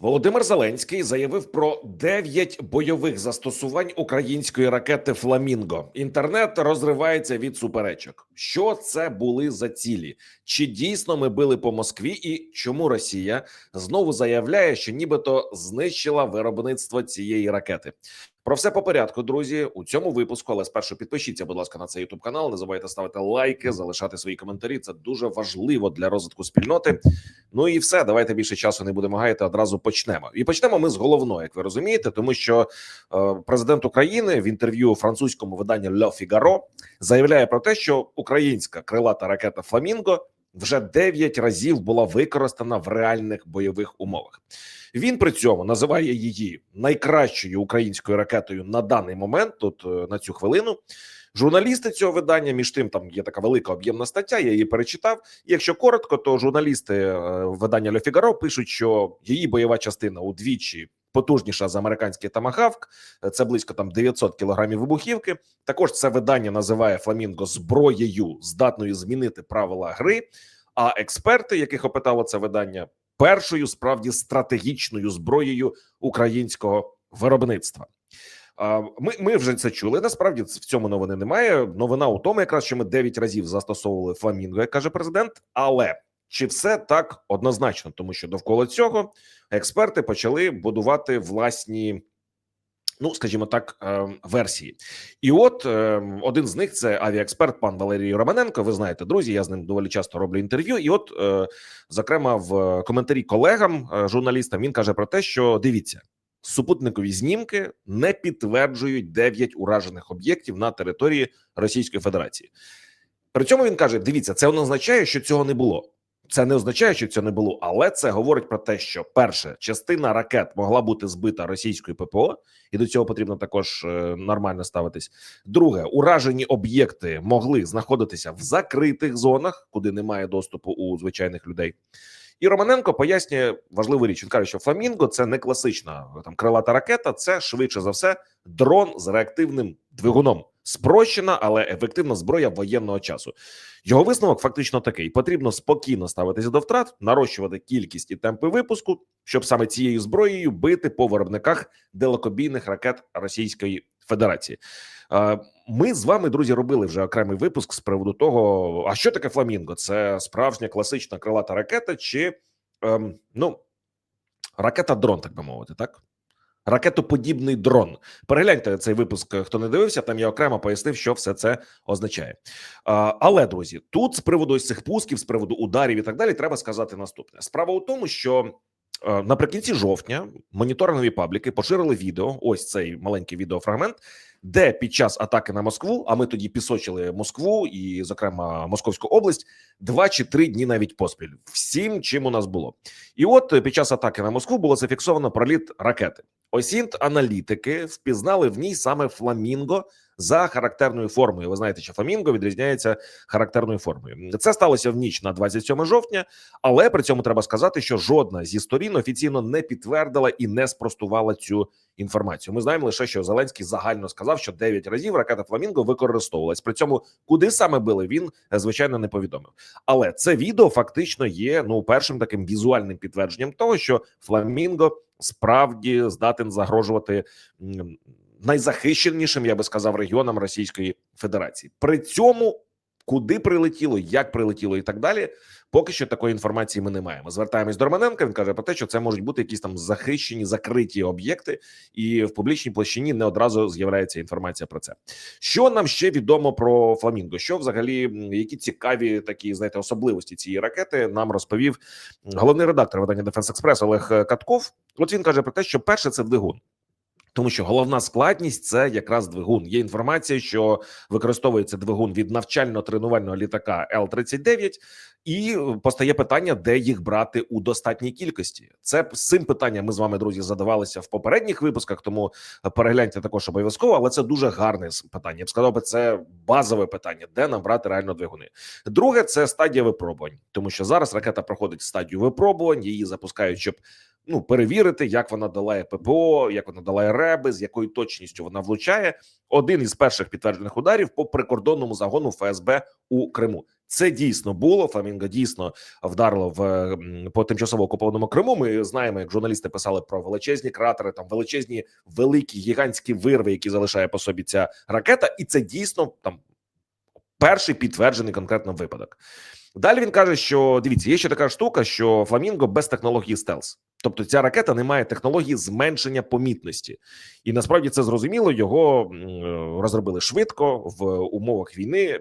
Володимир Зеленський заявив про 9 бойових застосувань української ракети Фламінго. Інтернет розривається від суперечок. Що це були за цілі? Чи дійсно ми били по Москві? І чому Росія знову заявляє, що нібито знищила виробництво цієї ракети? Про все по порядку, друзі, у цьому випуску. Але спершу підпишіться, будь ласка, на цей youtube канал. Не забувайте ставити лайки, залишати свої коментарі. Це дуже важливо для розвитку спільноти. Ну і все, давайте більше часу не будемо гаяти. Одразу почнемо. І почнемо ми з головного, як ви розумієте, тому що е, президент України в інтерв'ю французькому виданню Le Figaro заявляє про те, що українська крилата ракета Фламінго вже 9 разів була використана в реальних бойових умовах. Він при цьому називає її найкращою українською ракетою на даний момент. Тут е, на цю хвилину. Журналісти цього видання, між тим, там є така велика об'ємна стаття. Я її перечитав. І якщо коротко, то журналісти е, видання Le пишуть, що її бойова частина удвічі потужніша за американський тамагавк. Це близько там 900 кілограмів вибухівки. Також це видання називає Фламінго зброєю, здатною змінити правила гри. А експерти, яких опитало це видання, першою справді стратегічною зброєю українського виробництва. Ми ми вже це чули. Насправді в цьому новини немає. Новина у тому, якраз що ми 9 разів застосовували фламінго, як каже президент. Але чи все так однозначно? Тому що довкола цього експерти почали будувати власні. Ну, скажімо так, е, версії, і от е, один з них це авіаексперт пан Валерій Романенко. Ви знаєте, друзі, я з ним доволі часто роблю інтерв'ю. І, от, е, зокрема, в коментарі колегам е, журналістам він каже про те, що дивіться, супутникові знімки не підтверджують 9 уражених об'єктів на території Російської Федерації. При цьому він каже: дивіться, це означає, що цього не було. Це не означає, що цього не було, але це говорить про те, що перше частина ракет могла бути збита російською ППО, і до цього потрібно також е, нормально ставитись. Друге, уражені об'єкти могли знаходитися в закритих зонах, куди немає доступу у звичайних людей. І Романенко пояснює важливу річ. Він каже, що Фламінго це не класична там крилата ракета, це швидше за все дрон з реактивним двигуном. Спрощена, але ефективна зброя воєнного часу. Його висновок фактично такий: потрібно спокійно ставитися до втрат, нарощувати кількість і темпи випуску, щоб саме цією зброєю бити по виробниках далекобійних ракет Російської Федерації. Е, Ми з вами, друзі, робили вже окремий випуск з приводу того, а що таке Фламінго? Це справжня класична крилата ракета, чи ем, ну ракета дрон, так би мовити, так. Ракетоподібний дрон. Перегляньте цей випуск, хто не дивився. Там я окремо пояснив, що все це означає. Але друзі, тут з приводу ось цих пусків, з приводу ударів і так далі, треба сказати наступне: справа у тому, що е, наприкінці жовтня моніторингові пабліки поширили відео. Ось цей маленький відеофрагмент, де під час атаки на Москву, а ми тоді пісочили Москву і, зокрема, Московську область, два чи три дні навіть поспіль. Всім, чим у нас було, і от під час атаки на Москву було зафіксовано проліт ракети. Осінт аналітики впізнали в ній саме фламінго за характерною формою. Ви знаєте, що фламінго відрізняється характерною формою. Це сталося в ніч на 27 жовтня, але при цьому треба сказати, що жодна зі сторін офіційно не підтвердила і не спростувала цю інформацію. Ми знаємо лише, що Зеленський загально сказав, що 9 разів ракета Фламінго використовувалась. При цьому куди саме били він звичайно не повідомив. Але це відео фактично є ну першим таким візуальним підтвердженням того, що Фламінго справді здатен загрожувати найзахищенішим, я би сказав, регіонам Російської Федерації. При цьому куди прилетіло, як прилетіло, і так далі. Поки що такої інформації ми не маємо. Звертаємось до Романенка. Він каже про те, що це можуть бути якісь там захищені закриті об'єкти, і в публічній площині не одразу з'являється інформація про це. Що нам ще відомо про Фламінго? Що взагалі які цікаві такі знаєте особливості цієї ракети нам розповів головний редактор видання Дефенс Експрес Олег Катков. От він каже про те, що перше це двигун. Тому що головна складність це якраз двигун. Є інформація, що використовується двигун від навчально-тренувального літака Л-39, і постає питання, де їх брати у достатній кількості. Це з цим питанням ми з вами, друзі, задавалися в попередніх випусках. Тому перегляньте також обов'язково. Але це дуже гарне питання. Я б сказав би, це базове питання, де нам брати реально двигуни. Друге, це стадія випробувань, тому що зараз ракета проходить стадію випробувань, її запускають, щоб ну перевірити, як вона долає ППО, як вона долає реби, з якою точністю вона влучає. Один із перших підтверджених ударів по прикордонному загону ФСБ у Криму. Це дійсно було. Фламінго дійсно вдарило в по тимчасово окупованому Криму. Ми знаємо, як журналісти писали про величезні кратери, там величезні, великі гігантські вирви, які залишає по собі ця ракета, і це дійсно там перший підтверджений конкретно випадок. Далі він каже, що дивіться, є ще така штука, що Фламінго без технології стелс. Тобто ця ракета не має технології зменшення помітності, і насправді це зрозуміло. Його розробили швидко в умовах війни.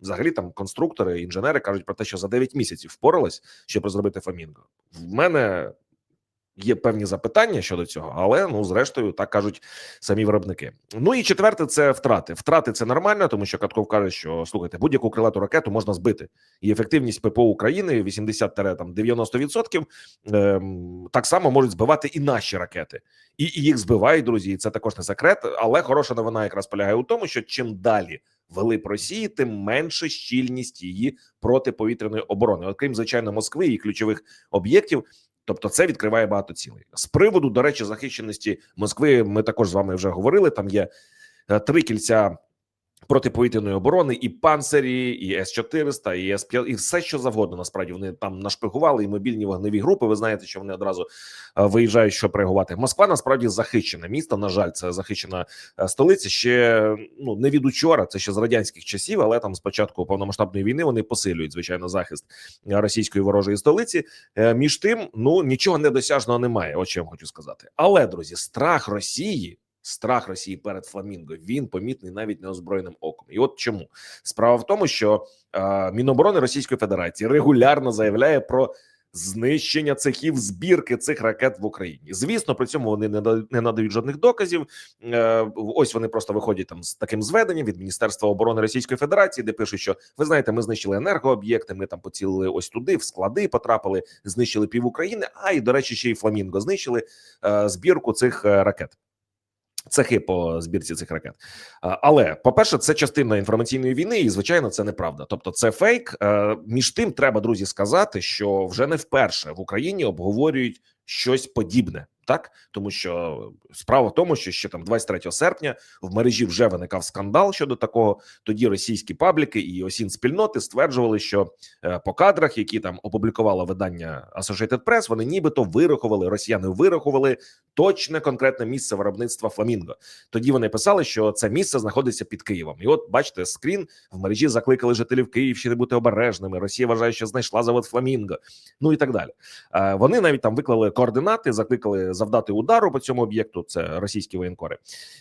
Взагалі, там конструктори, інженери кажуть про те, що за 9 місяців впорались, щоб розробити Фламінго. В мене є певні запитання щодо цього, але ну зрештою так кажуть самі виробники. Ну і четверте, це втрати. Втрати це нормально, тому що Катков каже, що слухайте, будь-яку крилату ракету можна збити, і ефективність ППО України 80-90% ем, так само можуть збивати і наші ракети, і, і їх збивають, друзі. І це також не секрет. Але хороша новина якраз полягає у тому, що чим далі вели б Росії, тим менше щільність її протиповітряної оборони, окрім звичайно Москви і ключових об'єктів. Тобто це відкриває багато цілей з приводу, до речі, захищеності Москви. Ми також з вами вже говорили. Там є е, три кільця протиповітряної оборони, і панцирі, і С 400 і С 5 і все, що завгодно. Насправді вони там нашпигували і мобільні вогневі групи. Ви знаєте, що вони одразу е, виїжджають, щоб реагувати. Москва насправді захищене місто. На жаль, це захищена е, столиця. Ще ну не від учора, це ще з радянських часів, але там з початку повномасштабної війни вони посилюють звичайно захист е, російської ворожої столиці. Між тим, ну нічого недосяжного немає. От що хочу сказати. Але друзі, страх Росії. Страх Росії перед Фламінго він помітний навіть неозброєним оком. І от чому справа в тому, що е, Міноборони Російської Федерації регулярно заявляє про знищення цехів збірки цих ракет в Україні. Звісно, при цьому вони не, надають жодних доказів. Е, ось вони просто виходять там з таким зведенням від Міністерства оборони Російської Федерації, де пишуть, що ви знаєте, ми знищили енергооб'єкти. Ми там поцілили ось туди, в склади потрапили, знищили пів України. А і до речі, ще й Фламінго знищили е, збірку цих е, ракет. Цехи по збірці цих ракет, але по-перше, це частина інформаційної війни, і звичайно, це неправда. Тобто, це фейк. Е, Між тим, треба друзі сказати, що вже не вперше в Україні обговорюють щось подібне, так тому що справа в тому, що ще там 23 серпня в мережі вже виникав скандал щодо такого. Тоді російські пабліки і осін спільноти стверджували, що е, по кадрах, які там опублікувало видання Associated Press, вони нібито вирахували, росіяни вирахували точне конкретне місце виробництва Фламінго. Тоді вони писали, що це місце знаходиться під Києвом. І от бачите, скрін в мережі закликали жителів Київщини бути обережними. Росія вважає, що знайшла завод Фламінго, ну і так далі. Е, Вони навіть там виклали координати, закликали завдати удару по цьому об'єкту. Це російські воєнкори.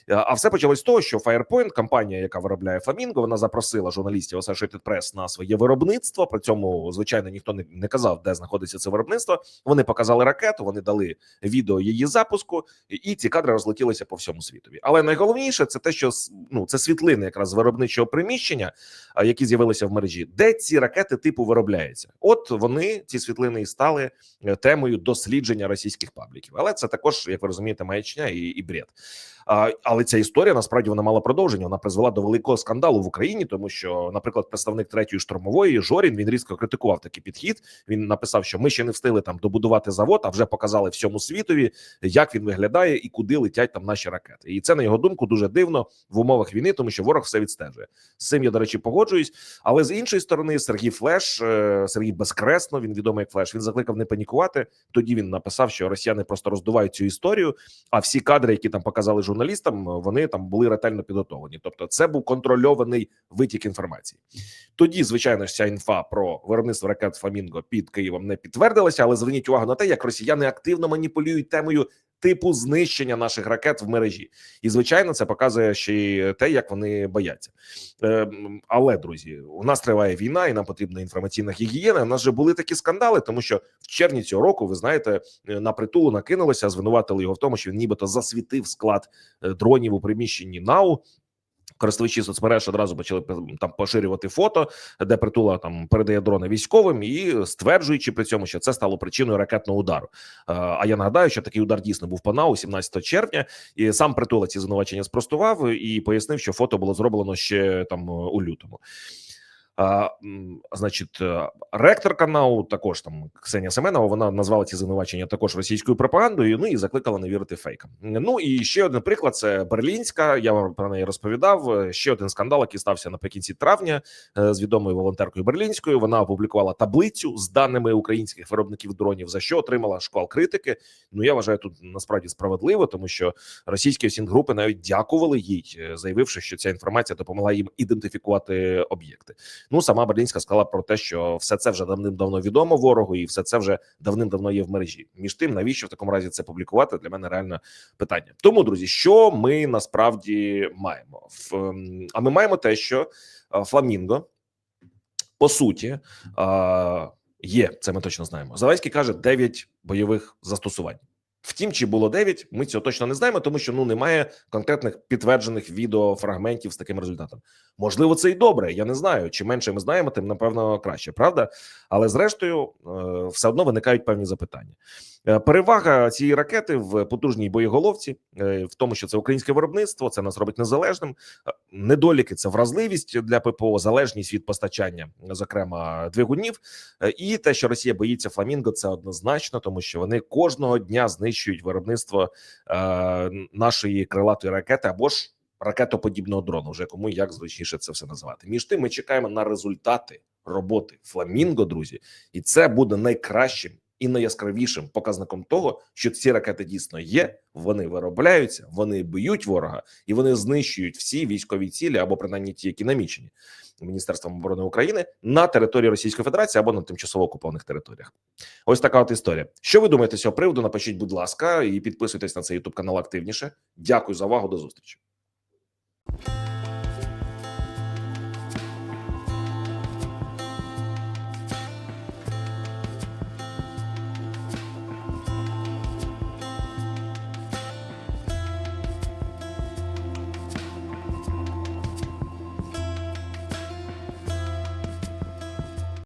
Е, А все почалось з того, що Firepoint, компанія, яка виробляє Фламінго, вона запросила журналістів Associated Press на своє виробництво. При цьому, звичайно, ніхто не, не казав, де знаходиться це виробництво. Вони показали ракету, вони дали відео її запуску, і- ці кадри розлетілися по всьому світові. Але найголовніше це те, що ну це світлини якраз виробничого приміщення, які з'явилися в мережі, де ці ракети типу виробляються. От вони ці світлини і стали е, темою дослідження російських пабліків. Але це також, як ви розумієте, маячня і, і бред. А, але ця історія насправді вона мала продовження. Вона призвела до великого скандалу в Україні, тому що, наприклад, представник третьої штурмової Жорін він різко критикував такий підхід. Він написав, що ми ще не встигли там добудувати завод, а вже показали всьому світові, як він виглядає і куди летять там наші ракети. І це на його думку дуже дивно в умовах війни, тому що ворог все відстежує. З цим я до речі погоджуюсь. Але з іншої сторони, Сергій Флеш, е, Сергій Безкресно, він відомий як Флеш. Він закликав не панікувати. Тоді він написав, що росіяни просто роздувають цю історію. А всі кадри, які там показали журналістам, вони там були ретельно підготовлені. Тобто, це був контрольований витік інформації. Тоді, звичайно ж, ця інфа про виробництво ракет Фламінго під Києвом не підтвердилася, але зверніть увагу на те, як росіяни активно маніпулюють темою типу знищення наших ракет в мережі. І звичайно, це показує ще й те, як вони бояться. Е, але друзі, у нас триває війна, і нам потрібна інформаційна гігієна. У нас вже були такі скандали, тому що в червні цього року, ви знаєте, е, на притулу накинулися, звинуватили його в тому, що він нібито засвітив склад е, дронів у приміщенні НАУ. Користувачі соцмереж одразу почали там поширювати фото, де притула там передає дрони військовим і стверджуючи при цьому, що це стало причиною ракетного удару. Е, А я нагадаю, що такий удар дійсно був по НАУ 17 червня, і сам притула ці звинувачення спростував і пояснив, що фото було зроблено ще там у лютому. Значить, е, ректорка НАУ, також там Ксенія Семенова, вона назвала ці звинувачення також російською пропагандою. Ну і закликала не вірити фейкам. Ну і ще один приклад: це Берлінська. Я вам про неї розповідав. Е, Ще один скандал, який стався наприкінці травня е, з відомою волонтеркою Берлінською. Вона опублікувала таблицю з даними українських виробників дронів, за що отримала шквал критики. Ну я вважаю тут насправді справедливо, тому що російські осінь-групи навіть дякували їй, е, заявивши, що ця інформація допомогла їм ідентифікувати об'єкти. Ну сама Берлінська сказала про те, що все це вже давним-давно відомо ворогу, і все це вже давним-давно є в мережі. Між тим, навіщо в такому разі це публікувати? Для мене реально питання. Тому, друзі, що ми насправді маємо? Ем, А ми маємо те, що е, Фламінго по суті е, є. Це ми точно знаємо. Зеленський каже 9 бойових застосувань. Втім, чи було 9, ми цього точно не знаємо, тому що ну немає конкретних підтверджених відеофрагментів з таким результатом. Можливо, це і добре. Я не знаю. Чи менше ми знаємо, тим напевно краще, правда. Але зрештою, е, все одно виникають певні запитання. Е, Перевага цієї ракети в потужній боєголовці, е, в тому, що це українське виробництво, це нас робить незалежним. Е, Недоліки це вразливість для ППО, залежність від постачання, зокрема двигунів, і те, що Росія боїться фламінго, це однозначно, тому що вони кожного дня знищують виробництво нашої крилатої ракети або ж ракетоподібного дрону, вже кому як зручніше це все називати. Між тим, ми чекаємо на результати роботи фламінго, друзі, і це буде найкращим і найяскравішим показником того, що ці ракети дійсно є. Вони виробляються, вони б'ють ворога і вони знищують всі військові цілі або принаймні ті, які намічені Міністерством оборони України на території Російської Федерації або на тимчасово окупованих територіях. Ось така от історія. Що ви думаєте з цього приводу? Напишіть, будь ласка, і підписуйтесь на цей Ютуб канал активніше. Дякую за увагу. До зустрічі.